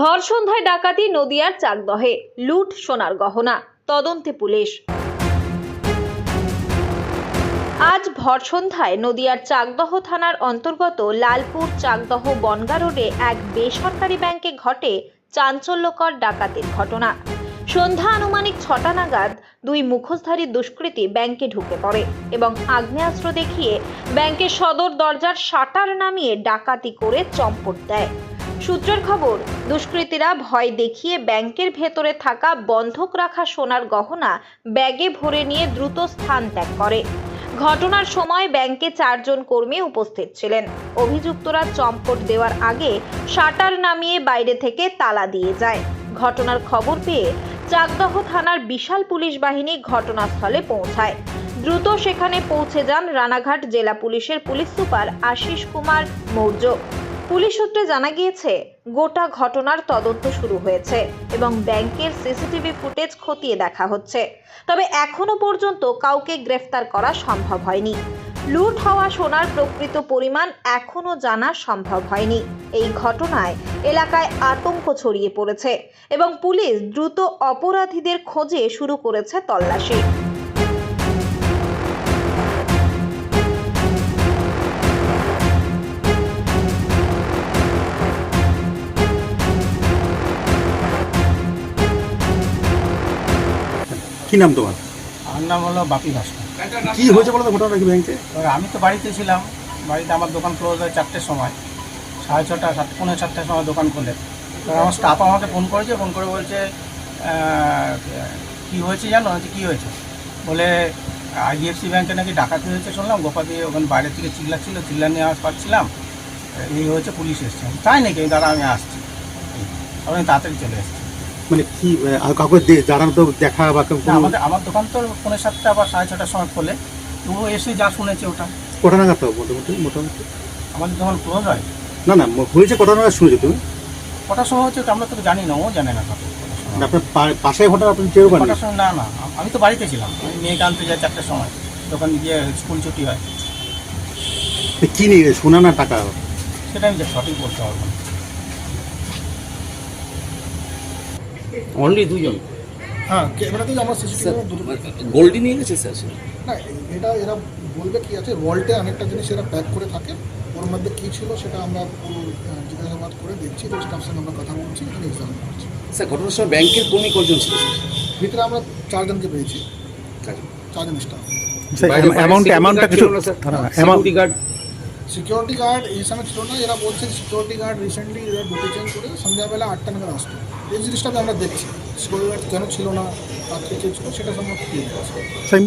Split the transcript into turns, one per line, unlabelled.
ভর সন্ধ্যায় ডাকাতি, নদিয়ার চাকদহে। লুট সোনার গহনা, তদন্তে পুলিশ। আজ ভর সন্ধ্যায় নদিয়ার চাকদহ থানার অন্তর্গত লালপুর চাকদহ বনগা রোডে এক বেসরকারি ব্যাংকে ঘটে চাঞ্চল্যকর ডাকাতির ঘটনা। সন্ধ্যা আনুমানিক ছটা নাগাদ দুই মুখোশধারী দুষ্কৃতী ব্যাংকে ঢুকে পড়ে এবং আগ্নেয়াস্ত্র দেখিয়ে ব্যাংকের সদর দরজার শাটার নামিয়ে ডাকাতি করে চম্পট দেয়। সূত্রের খবর, দুষ্কৃতীরা ভয় দেখিয়ে ব্যাংকের ভেতরে থাকা বন্ধক রাখা সোনার গহনা ব্যাগে ভরে নিয়ে দ্রুত স্থান ত্যাগ করে। ঘটনার সময় ব্যাংকে চারজন কর্মী উপস্থিত ছিলেন। অভিযুক্তরা চম্পট দেওয়ার আগে শাটার নামিয়ে বাইরে থেকে তালা দিয়ে যায়। ঘটনার খবর পেয়ে চাকদহ থানার বিশাল পুলিশ বাহিনী ঘটনাস্থলে পৌঁছায়। দ্রুত সেখানে পৌঁছে যান রানাঘাট জেলা পুলিশের police super Ashis Kumar Maurya. Police সূত্রে জানা গিয়েছে, গোটা ঘটনার তদন্ত শুরু হয়েছে এবং ব্যাংকের সিসিটিভি ফুটেজ খতিয়ে দেখা হচ্ছে। তবে এখনও পর্যন্ত কাউকে গ্রেফতার করা সম্ভব হয়নি। লুট হওয়া সোনার প্রকৃত পরিমাণ এখনও জানা সম্ভব হয়নি। এই ঘটনায় এলাকায় আতঙ্ক ছড়িয়ে পড়েছে এবং পুলিশ দ্রুত অপরাধীদের খোঁজে শুরু করেছে তল্লাশি।
কি নাম তোমার?
আমার নাম হলো বাপি ভাস্কর।
কি হয়েছে বলো তো ঘটনা কি ব্যাংকে
এবার আমি তো বাড়িতে ছিলাম বাড়িতে আমার দোকান ক্লোজ হয় চারটের সময় সাড়ে ছটা সাত পনেরো চারটের সময় দোকান খোলে। এবার আমার স্টাফ আমাকে ফোন করেছে ফোন করে বলছে আহ, কি হয়েছে জানো? যে কী হয়েছে? বলে আইডিএফসি ব্যাংকে নাকি ডাকাতি হয়েছে শুনলাম গোপা দিয়ে ওখানে বাইরে থেকে চিল্লাচ্ছিল নিয়ে আওয়াজ পাচ্ছিলাম এই হয়েছে পুলিশ এসছে। তাই নাকি? দাঁড়া আমি আসছি। আমি তাড়াতাড়ি চলে এসেছি।
মানে কি আর কাউকে জানানো তো দেখা বা কেউ-
আমাদের আমার দোকান তো পৌনে সাতটা বা সাড়ে ছটার সময় খোলে। তবুও এসে যা শুনেছে ওটা।
কটা নাগাদ তো মোটামুটি মোটামুটি?
আমাদের দোকান ক্লোজ হয়।
না না হয়েছে কটা নাগাদ শুনেছো তুমি?
কটার সময় হচ্ছে আমরা তো জানি না ও জানে না
আপনার পাশে ঘটনা আপনি
কটার সময়? না না আমি তো বাড়িতে ছিলাম। আমি মেয়েকে আনতে যাই চারটের সময়। দোকান গিয়ে স্কুল ছুটি হয়।
তো কি নিয়ে শোনা না টাকা?
সেটা আমি সঠিক বলতে পারব
অনলি দুজন।
হ্যাঁ ক্যামেরাতেই আমরা সিসিটিভি দুটো
গোল্ডই নিয়ে গেছে স্যার
না এটা এরা বলবে কি আছে ওয়াল্টে অনেকটা জিনিস এরা প্যাক করে থাকে ওর মধ্যে কী ছিল সেটা আমরা পুরো জিজ্ঞাসাবাদ করে দেখছি তো স্টাফ সঙ্গে আমরা কথা বলছি এখানে এক্সাম করছি।
স্যার ঘটনার সময় ব্যাংকের কর্মী কজন ছিল
ভিতরে আমরা চারজনকে পেয়েছি। চারজন। স্টাফ
অ্যামাউন্ট অ্যামাউন্টটা কিছু
guard ছিল না, স্যার?
হ্যাঁ, amount-
Security guard?
Security guard এই সময় ছিল না এরা বলছে সিকিউরিটি গার্ড রিসেন্টলি এরা ডিউটি চেঞ্জ করে সন্ধ্যাবেলা আটটা নাগাদ আসতো এই জিনিসটা আমরা দেখছি সিকিউরিটি গার্ড কেন ছিল না রাত্রে কে ছিল সেটা সম্পর্কে ক্লিয়ার আছে